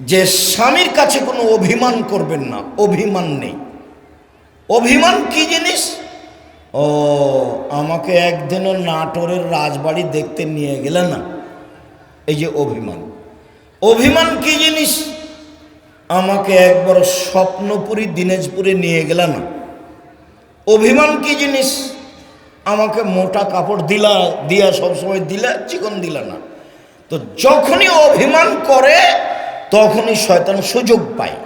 যে স্বামীর কাছে কোনো অভিমান করবেন না, অভিমান নেই। অভিমান কি জিনিস? ও, আমাকে একদিনও নাটোরের রাজবাড়ি দেখতে নিয়ে গেলে না। এই যে অভিমান। অভিমান কি জিনিস? আমাকে একবার স্বপ্নপুরী দিনাজপুরে নিয়ে গেলে না। অভিমান কি জিনিস? আমাকে মোটা কাপড় দিলা, দিয়া সবসময় দিলা, চিকন দিলা না। তো যখনই অভিমান করে তখনই শয়তান সুযোগ পায়।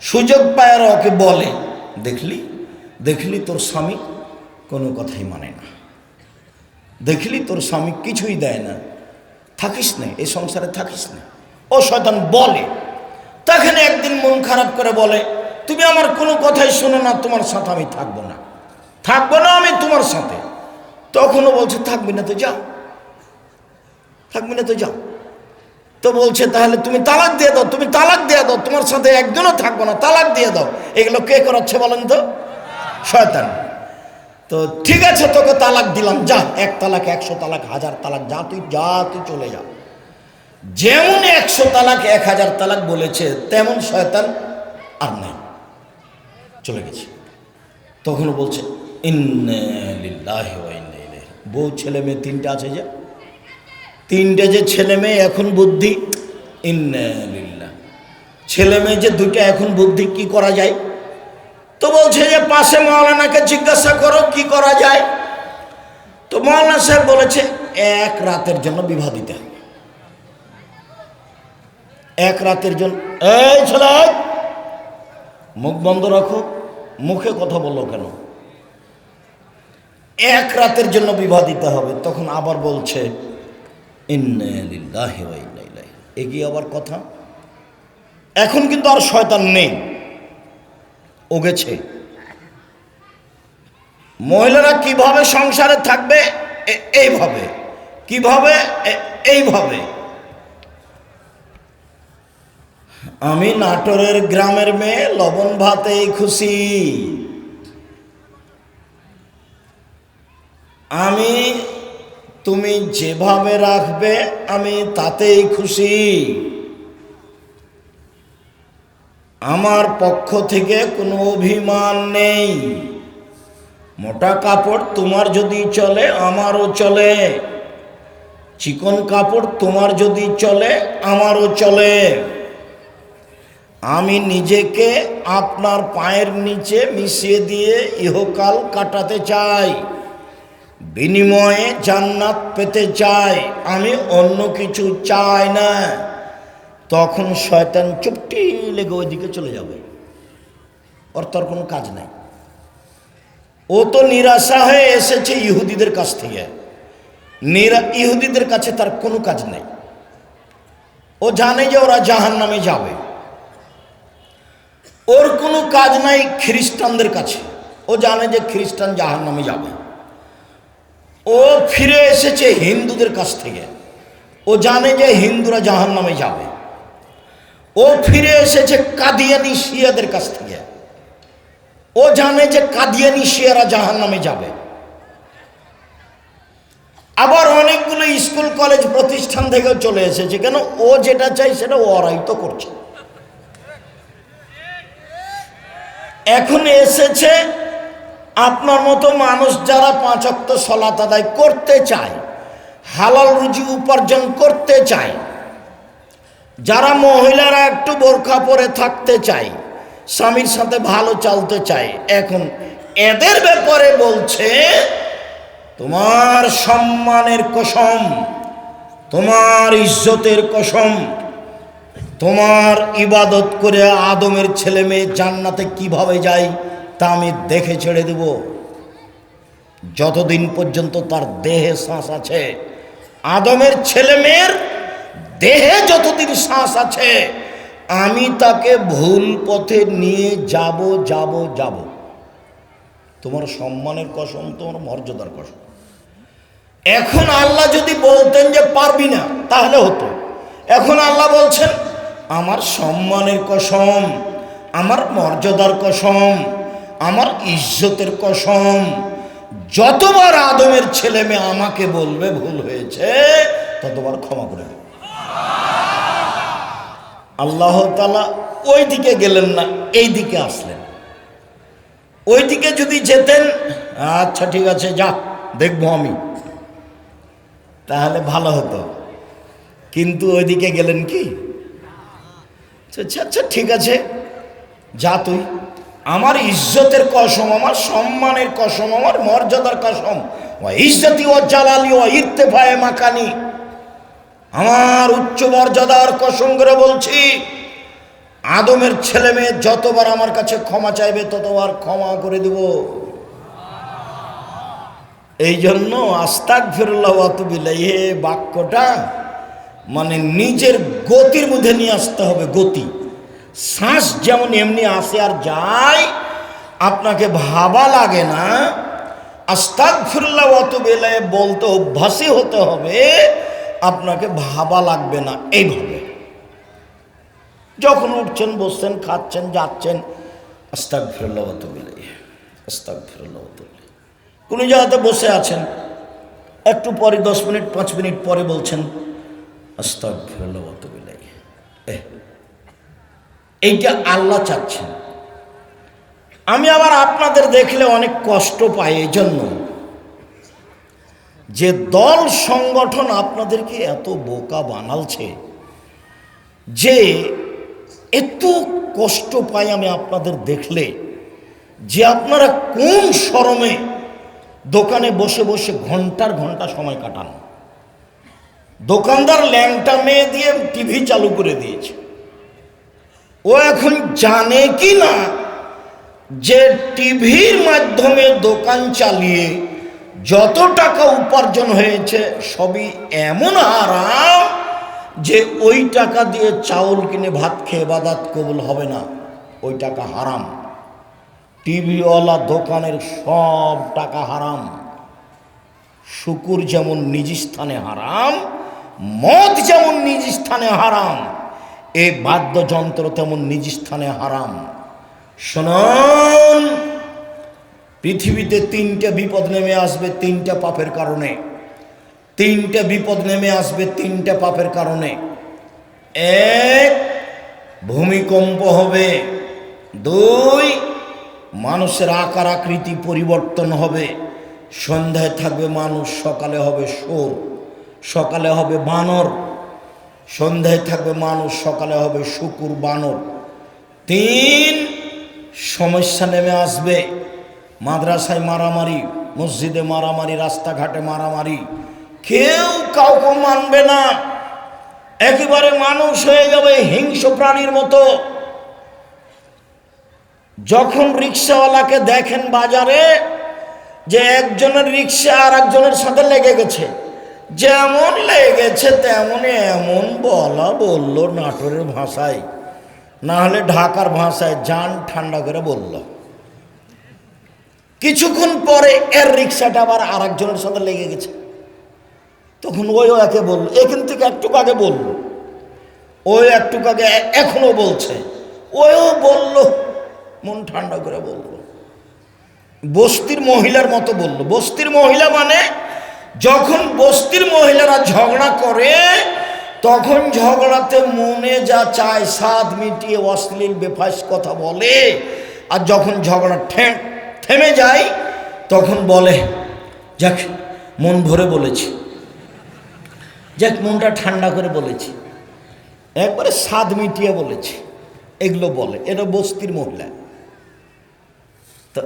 সুযোগ পায় আর ওকে বলে, দেখলি? দেখলি তোর স্বামী কোনো কথাই মানে না। দেখলি তোর স্বামী কিছুই দেয় না। থাকিস না, এই সংসারে থাকিস না। ও শয়তান বলে। তখন একদিন মন খারাপ করে বলে, তুমি আমার কোনো কথাই শোনো না, তোমার সাথে আমি থাকব না। থাকব না আমি তোমার সাথে। তখনও বলছে, থাকবি না তো যাও থাকবি না তো যাও তো বলছে, তাহলে তুমি তালাক দিয়ে দাও, তুমি তালাক দিয়ে দাও, তোমার সাথে একজনও থাকব না, তালাক দিয়ে দাও। এগুলো কে করাচ্ছে বলেন তো? শয়তান। তো ঠিক আছে, তোকে তালাক দিলাম, যা, এক তালাক, একশো তালাক, হাজার তালাক, যা তুই যা তুই চলে যা। যেমন একশো তালাক, এক হাজার তালাক বলেছে, তেমন শয়তান আর নাই। চলে গেছে। তখনও বলছে ইলাইহি বউ, ছেলে, মেয়ে, তিনটা আছে যে? তিনটে যে ছেলে মেয়ে, এখন বুদ্ধি ইন্নালিল্লা ছেলে মেয়ে যে দুইটা, এখন বুদ্ধি কি করা যায়? তো বলছে যে, পাশে মৌলানাকে জিজ্ঞাসা করো, কি করা যায়? তো মৌলানা সাহেব বলেছে, এক রাতের জন্য বিবাহ দিতে হবে। এক রাতের জন্য, এই ছেলে, মুখ বন্ধ রাখো, মুখে কথা বলল কেন? এক রাতের জন্য বিবাহ দিতে হবে, তখন আবার বলছে ইন্না লিল্লাহি ওয়া ইন্না ইলাইহি এগিয়ে আবার কথা। এখন কিন্তু আর শয়তান নেই। ও গেছে। মহিলারা কীভাবে সংসারে থাকবে? এইভাবে। কীভাবে? এইভাবে। আমি নাটোরের গ্রামের মেয়ে, লবণ ভাতেই খুশি। আমি তুমি যেভাবে রাখবে, আমি তাতেই খুশি। আমার পক্ষ থেকে কোনো অভিমান নেই। মোটা কাপড় তোমার যদি চলে, আমারও চলে। চিকন কাপড় তোমার যদি চলে, আমারও চলে। আমি নিজেকে আপনার পায়ের নিচে মিশিয়ে দিয়ে ইহকাল কাটাতে চাই। বিনিময়ে জান্নাত পেতে চাই আমি অন্য কিছু চাই না। তখন শয়তান চুপটি লেগে ওইদিকে চলে যাবে। ওর তোর কোনো কাজ নাই। ও তো নিরাশা হয়ে এসেছে ইহুদিদের কাছ থেকে। নিরা, ইহুদিদের কাছে তার কোনো কাজ নেই। ও জানে যে ওরা জাহান নামে যাবে। ওর কোনো কাজ নাই খ্রিস্টানদের কাছে। ও জানে যে খ্রিস্টান জাহান নামে যাবে। ও ফিরে এসেছে হিন্দুদের কাছ থেকে। ও জানে যে হিন্দুরা জাহান নামে যাবে। ও ফিরে এসেছে কাদিয়ানি শিয়াদের কাছ থেকে। ও জানে যে কাদিয়ানি শিয়ারা জাহান নামে যাবে। আবার অনেকগুলো স্কুল, কলেজ প্রতিষ্ঠান থেকেও চলে এসেছে। কেন? ও যেটা চাই সেটা ওরাই তো করছে। এখন এসেছে আপনার মতো মানুষ যারা পাঁচক্ত সলাত আদায় করতে চায়, হালাল রুজি উপার্জন করতে চায়, যারা মহিলারা একটু বোরখা পরে থাকতে চায়, স্বামীর সাথে ভালো চালতে চায়, এখন এদের ব্যাপারে বলছে, তোমার সম্মানের কসম, তোমার ইজ্জতের কসম, তোমার ইবাদত করে আদমের ছেলে মেয়ে জান্নাতে কীভাবে যায়? তা আমি দেখে ছেড়ে দেব। যতদিন পর্যন্ত তার দেহে শ্বাস আছে, আদমের ছেলে মেয়ের দেহে যতদিন শ্বাস আছে, আমি তাকে ভুল পথে নিয়ে যাব যাব যাব। তোমার সম্মানের কসম, তোমার মর্যাদার কসম। এখন আল্লাহ যদি বলতেন যে পারবি না, তাহলে হতো। এখন আল্লাহ বলছেন, আমার সম্মানের কসম, আমার মর্যাদার কসম আমার ইজ্জতের কসম, যতবার আদমের ছেলে মেয়ে আমাকে বলবে ভুল হয়েছে, ততবার ক্ষমা করে আল্লাহ তালা ওই দিকে গেলেন না এই দিকে আসলেন। ওই দিকে যদি যেতেন আচ্ছা ঠিক আছে, যা, দেখব আমি। তাহলে ভালো হতো। কিন্তু ওইদিকে গেলেন কি? আচ্ছা আচ্ছা ঠিক আছে, যা তুই। আমার ইজ্জতের কসম, আমার সম্মানের কসম, আমার মর্যাদার কসম ইজ্জতি ও জালালি ও ইর্তেফায়ে মাকানি। আমার উচ্চ মর্যাদার কসম করে বলছি, আদমের ছেলে মেয়ে যতবার আমার কাছে ক্ষমা চাইবে, ততবার ক্ষমা করে দেব। এই জন্য আস্তাক ফিরুল্লাহ এ বাক্যটা মানে নিজের গতির মধ্যে নিয়ে আসতে হবে, গতি। শ্বাস যেমন এমনি আসে আর যায়, আপনাকে ভাবা লাগে না। আস্তাক ফিরুল্লাহ অতুবিল্লাহ বলতে অভ্যাসী হতে হবে, আপনাকে ভাবা লাগবে না, এইভাবে। যখন উঠছেন, বসছেন, খাচ্ছেন, যাচ্ছেন আস্তাক ফিরুল্লাহ অতুবিল্লাহ আস্তাক ফিরুল্লাহ অতুবিল্লাহ কোনো জায়গাতে বসে আছেন, একটু পরে, দশ মিনিট, পাঁচ মিনিট পরে বলছেন আস্তাক ফিরুল্লাহ অতুবিল্লাহ এইটা আল্লাহ চাচ্ছেন। আমি আবার আপনাদের দেখলে অনেক কষ্ট পাই এই জন্য যে দল সংগঠন আপনাদেরকে এত বোকা বানালছে, যে এত কষ্ট পাই আমি আপনাদের দেখলে, যে আপনারা কোন শরমে দোকানে বসে বসে ঘণ্টার ঘণ্টা সময় কাটান। দোকানদার ল্যাংটা মেয়ে দিয়ে টিভি চালু করে দিয়েছে। ও এখন জানে কি না যে টিভির মাধ্যমে দোকান চালিয়ে যত টাকা উপার্জন হয়েছে, সবই এমন আরাম যে ওই টাকা দিয়ে চাউল কিনে ভাত খেয়ে বাদাত কবুল হবে না। ওই টাকা হারাম। টিভিওয়ালা দোকানের সব টাকা হারাম। শুকুর যেমন নিজ স্থানে হারাম, মদ যেমন নিজ স্থানে হারাম। এই বাদ্যযন্ত্র তেমন নিজ স্থানে হারাম। শুনুন, পৃথিবীতে তিনটে বিপদ নেমে আসবে তিনটা পাপের কারণে। তিনটে বিপদ নেমে আসবে তিনটে পাপের কারণে। এক, ভূমিকম্প হবে। দুই, মানুষের আকার আকৃতি পরিবর্তন হবে। সন্ধ্যায় থাকবে মানুষ, সকালে হবে সোর সকালে হবে বানর। সন্ধ্যায় থাকবে মানুষ, সকালে হবে শুকুর বানর। তিন সমস্যা নেমে আসবে। মাদ্রাসায় মারামারি, মসজিদে মারামারি, রাস্তাঘাটে মারামারি। কেউ কাউকে মানবে না। একেবারে মানুষ হয়ে যাবে হিংস্র প্রাণীর মতো। যখন রিক্সাওয়ালাকে দেখেন বাজারে, যে একজনের রিক্সা আর একজনের সাথে লেগে গেছে যেমন লেগেছে তেমনই এমন বলা বলল নাটোরের ভাষায়। না হলে ঢাকার ভাষায় যান ঠান্ডা করে বলল। কিছুক্ষণ পরে এর রিক্সাটা আবার আর একজনের সাথে লেগে গেছে। তখন ওই একে বলল, এখান থেকে একটু আগে বলল। ওই একটু আগে এখনও বলছে। ওইও বলল, মন ঠান্ডা করে বলল। বস্তির মহিলার মতো বলল। বস্তির মহিলা মানে যখন বস্তির মহিলারা ঝগড়া করে, তখন ঝগড়াতে মনে যা চায় স্বাদ মিটিয়ে অশ্লীল বেফাস কথা বলে। আর যখন ঝগড়া থেমে যায়, তখন বলে, যাক, মন ভরে বলেছি। যাক, মনটা ঠান্ডা করে বলেছি। একবারে স্বাদ মিটিয়ে বলেছি। এগুলো বলে, এটা বস্তির মহিলা। তো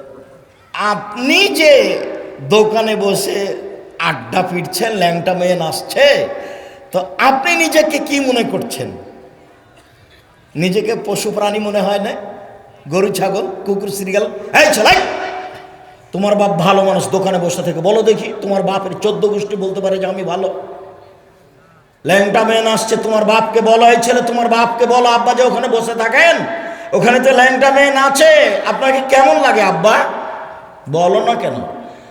আপনি যে দোকানে বসে আড্ডা পিটছেন, ল্যাংটা মেয়ে নাচছে। তো আপনি নিজেকে কি মনে করছেন? নিজেকে পশু প্রাণী মনে হয় না? গরু, ছাগল, কুকুর, সিরিয়াল? এই চলাই তোমার বাপ ভালো মানুষ, দোকানে বসে থেকে। বলো দেখি, তোমার বাপের চোদ্দ গোষ্ঠী বলতে পারে যে আমি ভালো। ল্যাংটা মেয়ে নাচছে, তোমার বাপকে বলো, এই ছেলে তোমার বাপকে বলো, আব্বা যে ওখানে বসে থাকেন, ওখানে তো ল্যাংটা মেয়ে নাচে। আপনাকে কেমন লাগে, আব্বা? বলো না কেন।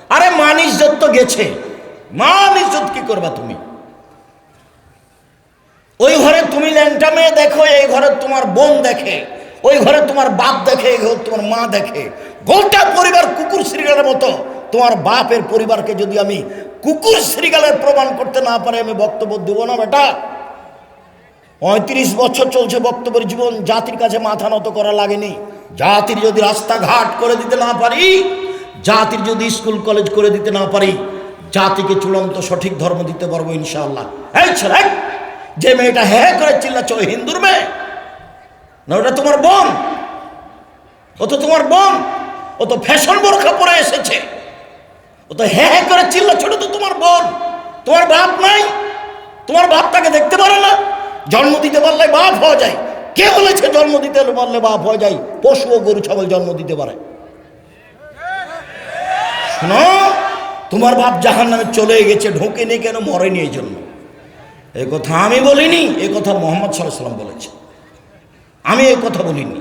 আরে মান ইজ্জত তো গেছে। মান ইজ্জত কি করবা তুমি? ওই ঘরে তুমি ল্যাংটা মেয়ে দেখো, এই ঘরে তোমার বোন দেখে, ওই ঘরে তোমার বাপ দেখে, এই ঘরে তোমার মা দেখে। গোটা পরিবার কুকুর শ্রীগালের মতো। তোমার বাপের পরিবারকে যদি আমি কুকুর শ্রীগালের প্রমাণ করতে না পারে, আমি বক্তব্য দেবো না বেটা। পঁয়ত্রিশ বছর চলছে বক্তব্যের জীবন, জাতির কাছে মাথা নত করা লাগেনি। জাতির যদি রাস্তাঘাট করে দিতে না পারি, জাতির যদি স্কুল, কলেজ করে দিতে না পারি জাতিকে চূড়ান্ত সঠিক ধর্ম দিতে পারব ইনশাআল্লাহ। এই ছেলে, যে মেয়েটা হ্যাঁ হ্যাঁ করে চিল্লাচ্ছ হিন্দুর মেয়ে? না, ওটা তোমার বোন? ও তো তোমার বোন। ও তো ফ্যাশন বোরখা পরে এসেছে। ও তো হ্যাঁ হ্যাঁ করে চিল্লাচ্ছ, ওটা তো তোমার বোন। তোমার বাপ নাই। তোমার বাপ তাকে দেখতে পারে না। জন্ম দিতে পারলে বাপ হওয়া যায়। কে বলেছে জন্ম দিতে পারলে বাপ হওয়া যায়? পশু ও গরু, ছাগল জন্ম দিতে পারে। শোনো তোমার বাপ জাহান নামে চলে গেছে, ঢোকেনি কেন, মরেনি এই জন্য এই কথা আমি বলিনি, এ কথা মোহাম্মদ সাল্লাম বলেছে আমি এই কথা বলিনি।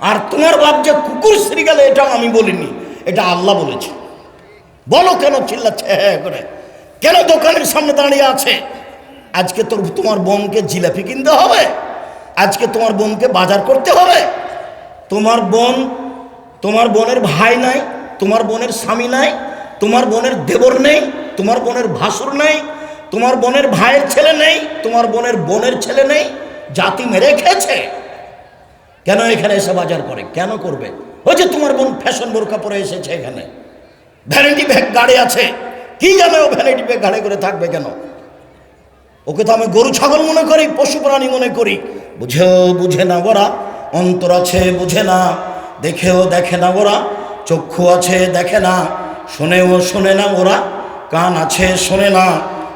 আর তোমার বাপ যে কুকুর শ্রী গেলে, এটাও আমি বলিনি, এটা আল্লাহ বলেছে বলো কেন চিল্লাচ্ছে হ্যাঁ করে। কেন দোকানের সামনে দাঁড়িয়ে আছে? আজকে তোর, তোমার বোনকে জিলাপি কিনতে হবে? আজকে তোমার বোনকে বাজার করতে হবে? তোমার বোন, তোমার বোনের ভাই নাই, তোমার বোনের স্বামী নাই তোমার বোনের দেবর নেই, তোমার বোনের ভাসুর নেই, তোমার বোনের ভাইয়ের ছেলে নেই, তোমার বোনের বোনের ছেলে নেই, জাতি মেরে খেয়েছে। কেন এখানে এসে বাজার করে? কেন করবে? ওই যে তোমার বোন ফ্যাশন বোরকা পরে এসেছে এখানে। ভ্যানিটি ব্যাগ গাড়ি আছে। কি জানে ও ভ্যানিটি ব্যাগ গাড়ি করে থাকবে কেন? ওকে তো আমি গরু ছাগল মনে করি, পশু প্রাণী মনে করি। বুঝেও বুঝে না ওরা, অন্তর আছে বুঝে না। দেখেও দেখে না ওরা, চক্ষু আছে দেখে না। শোনেও শোনে না ওরা, কান আছে শোনে না।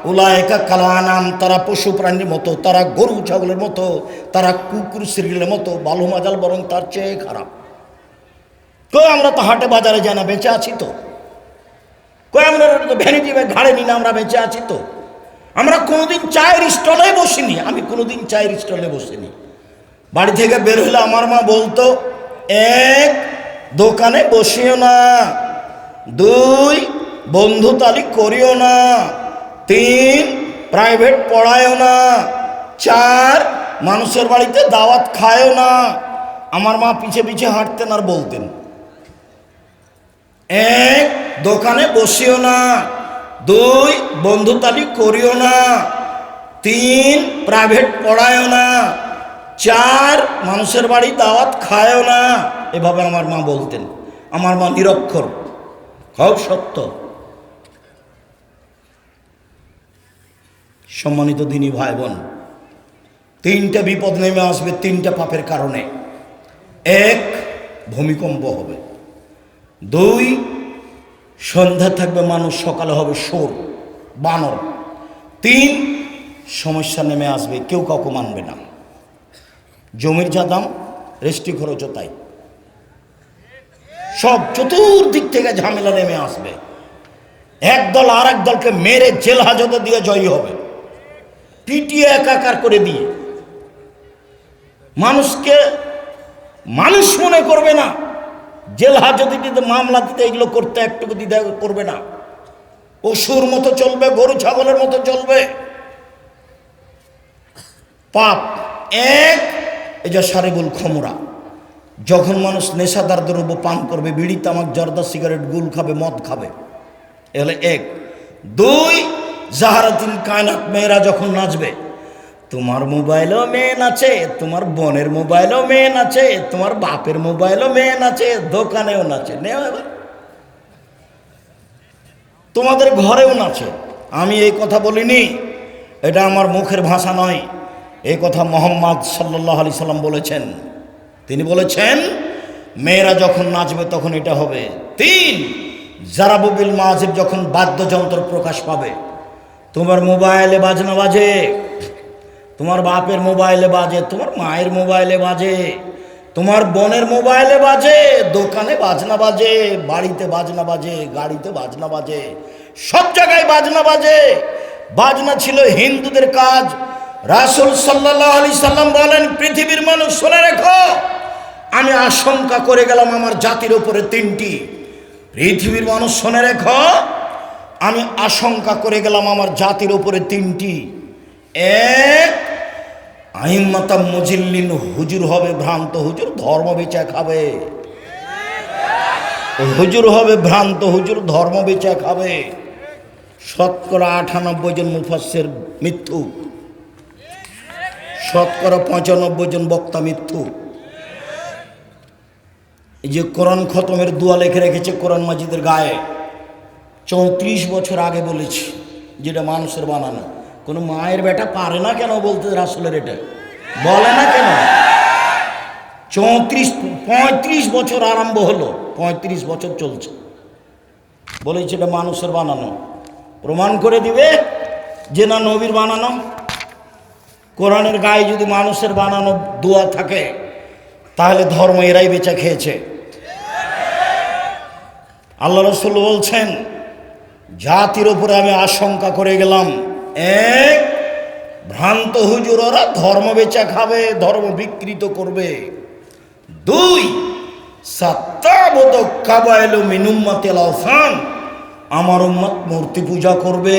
উলায়কা কালানাম, তারা পশু প্রাণীর মতো, তারা গরু ছাগলের মতো, তারা কুকুর সিরিলের মতো, বালু মাজাল বরং তার চেয়ে খারাপ। কই আমরা তো হাটে বাজারে যাই না, বেঁচে আছি তো। কই আমরা ভ্যানিটি ব্যাগ ঘাড়ে নিয়ে আমরা বেঁচে আছি তো। আমরা কোনোদিন চায়ের স্টলে বসিনি, আমি কোনোদিন চায়ের স্টলে বসিনি। বাড়ি থেকে বের হলে আমার মা বলতো, এক দোকানে বসিও না। দুই, বন্ধু তালি করিও না। তিন প্রাইভেট পড়ায়ও না। চার, মানুষের বাড়িতে দাওয়াত খায়ও না। আমার মা পিছে পিছে হাঁটতেন আর বলতেন। এক, দোকানে বসিও না। দুই বন্ধুতালি করিও না। তিন প্রাইভেট পড়ায়ও না। চার, মানুষের বাড়ি দাওয়াত খায়ও না। এভাবে আমার মা বলতেন। আমার মা নিরক্ষর। খুব সত্য। সম্মানিত দিনী ভাই বোন তিনটা বিপদ নেমে আসবে তিনটা পাপের কারণে। এক, ভূমিকম্প হবে। দুই, সন্ধ্যা থাকবে, মানুষ সকালে হবে সোর বানর। তিন, সমস্যা নেমে আসবে, কেউ কাউকে মানবে না। জমির যা দাম রেস্টি খরচও তাই। সব চতুর্দিক থেকে ঝামেলা নেমে আসবে। এক দল আর এক দলকে মেরে জেল হাজতে দিয়ে জয়ী হবে। পিটিয়ে একাকার করে দিয়ে। মানুষকে মানুষ মনে করবে না, জেল হাজতে দিতে, মামলা দিতে, এগুলো করতে একটুকু দিতে করবে না। পশুর মতো চলবে, গরু, ছাগলের মতো চলবে। পাপ এক যে সারেবুল খমরা। যখন মানুষ নেশাদার দ্রব্য পান করবে, বিড়ি, তামাক, জর্দা, সিগারেট, গুল খাবে, মদ খাবে, এ হলে এক। দুই জাহারাতিন কায়নাত মেয়েরা যখন নাচবে, তোমার মোবাইলও মেয়ে নাচে, তোমার বোনের মোবাইলও মেয়ে নাচে, তোমার বাপের মোবাইলও মেয়ে নাচে, দোকানেও নাচে। নেও এবার। তোমাদের ঘরেও নাচে। আমি এই কথা বলিনি, এটা আমার মুখের ভাষা নয়। এই কথা মোহাম্মদ সাল্লাহ আলি সাল্লাম বলেছেন। তিনি বলেছেন, মেয়েরা যখন নাচবে তখন এটা হবে। তিন জারাবুবিল মাজিব যখন বাদ্যযন্ত্র প্রকাশ পাবে, তোমার মোবাইলে বাজনা বাজে, তোমার বাপের মোবাইলে বাজে, তোমার মায়ের মোবাইলে বাজে, তোমার বোনের মোবাইলে বাজে, দোকানে বাজনা বাজে, বাড়িতে বাজনা বাজে, গাড়িতে বাজনা বাজে, সব জায়গায় বাজনা বাজে। বাজনা ছিল হিন্দুদের কাজ। রাসুল সাল্লাহ আলি সাল্লাম বলেন, পৃথিবীর মানুষ, শুনে রেখো আমি আশঙ্কা করে গেলাম আমার জাতির উপরে তিনটি। পৃথিবীর মানুষ শুনে রেখ, আমি আশঙ্কা করে গেলাম আমার জাতির উপরে তিনটি। এক আহিম্মাতা মজিল্লিন হুজুর হবে ভ্রান্ত, হুজুর ধর্ম বেচা খাবে। হুজুর হবে ভ্রান্ত, হুজুর ধর্ম বেচা খাবে। শতকরা আটানব্বই জন মুফাসের মৃত্যু। শতকরা পঁচানব্বই জন বক্তা মিথ্যু এই যে কোরআন খতমের দোয়া লেখে রেখেছে কোরআন মাজিদের গায়ে, চৌত্রিশ বছর আগে বলেছি, যেটা মানুষের বানানো। কোনো মায়ের বেটা পারে না কেন বলতে রাসুলের এটা? বলে না কেন? চৌত্রিশ, পঁয়ত্রিশ বছর আরম্ভ হলো, পঁয়ত্রিশ বছর চলছে। বলেছে এটা মানুষের বানানো। প্রমাণ করে দিবে যে না নবীর বানানো। কোরআনের গায়ে যদি মানুষের বানানো দোয়া থাকে, তাহলে ধর্ম এরাই বেচা খেয়েছে। আল্লাহ রসুল বলছেন, জাতির ওপরে আমি আশঙ্কা করে গেলাম। এক, ভ্রান্ত হুজুর ওরা ধর্ম বেচা খাবে, ধর্ম বিকৃত করবে। দুই সত্তাবোধক কাবায়ল মিনুম্মাতে খান আমার উম্মত মূর্তি পূজা করবে।